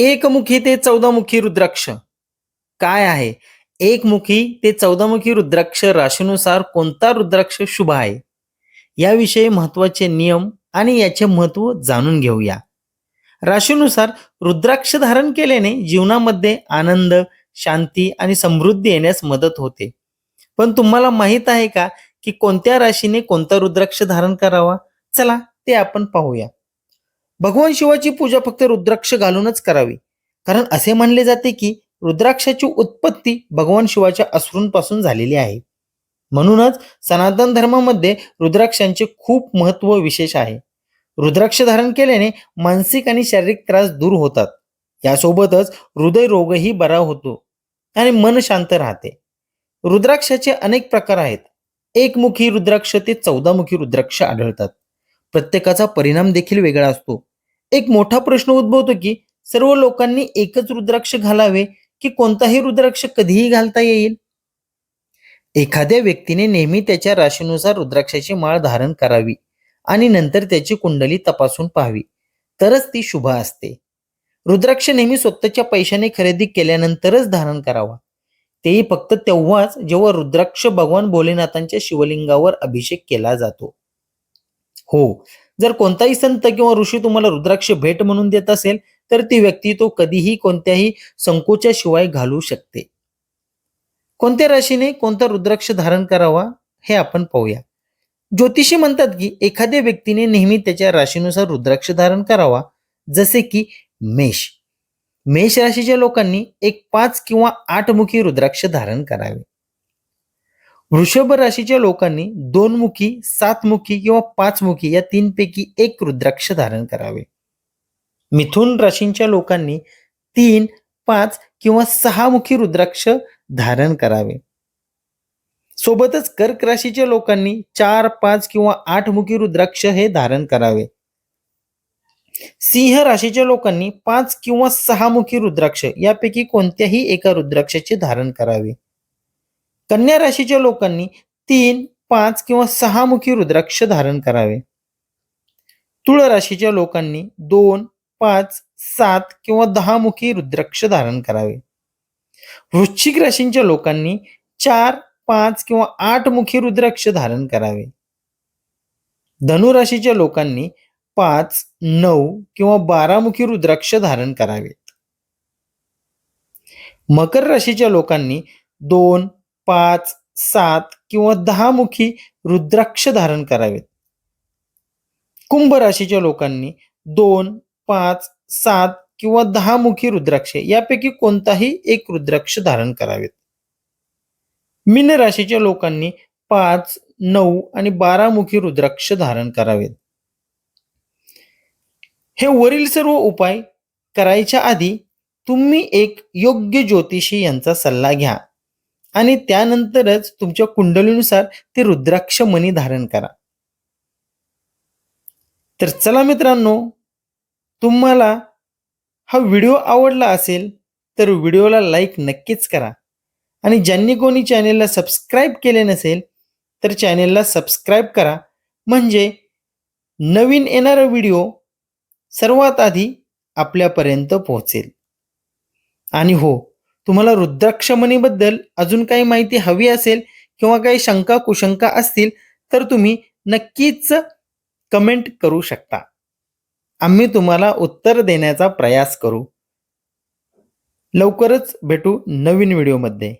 एकमुखी ते चौदामुखी रुद्राक्ष. काय आहे? एकमुखी ते चौदामुखी रुद्राक्ष राशीनुसार कोणता रुद्राक्ष शुभ आहे? याविषयी महत्त्वाचे नियम आणि याचे महत्त्व जाणून घेऊया. राशीनुसार रुद्राक्ष धारण केल्याने जीवनामध्ये आनंद शांती आणि समृद्धी येण्यास मदत होते. पण तुम्हाला माहीत आहे का की कोणत्या राशीने कोणता रुद्राक्ष धारण करावा? चला ते आपण पाहूया. भगवान शिवाची पूजा फक्त रुद्राक्ष घालूनच करावी. कारण असे मानले जाते की रुद्राक्षाची उत्पत्ती भगवान शिवाच्या अश्रूंपासून झालेली आहे. म्हणूनच सनातन धर्मामध्ये रुद्राक्षांचे खूप महत्त्व विशेष आहे. रुद्राक्ष धारण केल्याने मानसिक आणि शारीरिक त्रास दूर होतात. यासोबतच हृदयरोगही बरा होतो आणि मन शांत राहते. रुद्राक्षाचे अनेक प्रकार आहेत. एकमुखी रुद्राक्ष ते चौदामुखी रुद्राक्ष आढळतात. प्रत्येकाचा परिणाम देखील वेगळा असतो. एक मोठा प्रश्न उद्भवतो की सर्व लोकांनी एकच रुद्राक्ष घालावे की कोणताही रुद्राक्ष कधीही घालता येईल? एखाद्या व्यक्तीने नेहमी त्याच्या राशीनुसार रुद्राक्षाची माळ धारण करावी आणि नंतर त्याची कुंडली तपासून पाहावी. तरच ती शुभ असते. रुद्राक्ष नेहमी स्वतःच्या पैशाने खरेदी केल्यानंतरच धारण करावा. तेही फक्त तेव्हाच जेव्हा रुद्राक्ष भगवान भोलेनाथांच्या शिवलिंगावर अभिषेक केला जातो. हो. जर कोणताही संत किंवा ऋषी तुम्हाला रुद्राक्ष भेट म्हणून देत असेल तर ती व्यक्ती तो कधीही कोणत्याही संकोचाशिवाय घालू शकते. कोणत्या राशीने कोणता रुद्राक्ष धारण करावा हे आपण पाहूया. ज्योतिषी म्हणतात की एखाद्या व्यक्तीने नेहमी त्याच्या राशीनुसार रुद्राक्ष धारण करावा जसे की मेष. मेष राशीच्या लोकांनी एक पाच किंवा आठ मुखी रुद्राक्ष धारण करावे. वृषभ राशीच्या लोकांनी दोन मुखी सात मुखी किंवा पाच मुखी या तीनपैकी एक रुद्राक्ष धारण करावे. मिथुन राशींच्या लोकांनी तीन पाच किंवा सहामुखी रुद्राक्ष धारण करावे. सोबतच कर्क राशीच्या लोकांनी चार पाच किंवा आठ मुखी रुद्राक्ष हे धारण करावे. सिंह राशीच्या लोकांनी पाच किंवा सहामुखी रुद्राक्ष यापैकी कोणत्याही एका रुद्राक्षाचे धारण करावे. कन्या राशीच्या लोकांनी तीन पाच किंवा सहा मुखी रुद्राक्ष धारण करावे. तुळ राशीच्या लोकांनी दोन पाच सात किंवा दहा मुखी रुद्राक्ष धारण करावे. वृश्चिक राशींच्या लोकांनी चार पाच किंवा आठ मुखी रुद्राक्ष धारण करावे. धनुराशीच्या लोकांनी पाच नऊ किंवा बारा मुखी रुद्राक्ष धारण करावेत मकर राशीच्या लोकांनी दोन पाच सात किंवा दहा मुखी रुद्राक्ष धारण करावेत. कुंभ राशीच्या लोकांनी दोन पाच सात किंवा दहा मुखी रुद्राक्ष यापैकी कोणताही एक रुद्राक्ष धारण करावेत. मीन राशीच्या लोकांनी पाच नऊ आणि बारा मुखी रुद्राक्ष धारण करावेत. हे वरील सर्व उपाय करायच्या आधी तुम्ही एक योग्य ज्योतिषी यांचा सल्ला घ्या. आणि त्यानंतरच तुमच्या कुंडलीनुसार ते रुद्राक्ष मणी धारण करा. तर चला मित्रांनो तुम्हाला हा व्हिडिओ आवडला असेल तर व्हिडिओला लाईक नक्कीच करा. आणि ज्यांनी कोणी चॅनेलला सबस्क्राईब केले नसेल तर चॅनेलला सबस्क्राईब करा. म्हणजे नवीन येणारा व्हिडिओ सर्वात आधी आपल्यापर्यंत पोहोचेल. आणि हो तुम्हाला रुद्राक्षमणीबद्दल अजून काही माहिती हवी असेल किंवा काही शंका कुशंका असतील तर तुम्ही नक्कीच कमेंट करू शकता. आम्ही तुम्हाला उत्तर देण्याचा प्रयास करू. लवकरच भेटू नवीन व्हिडिओमध्ये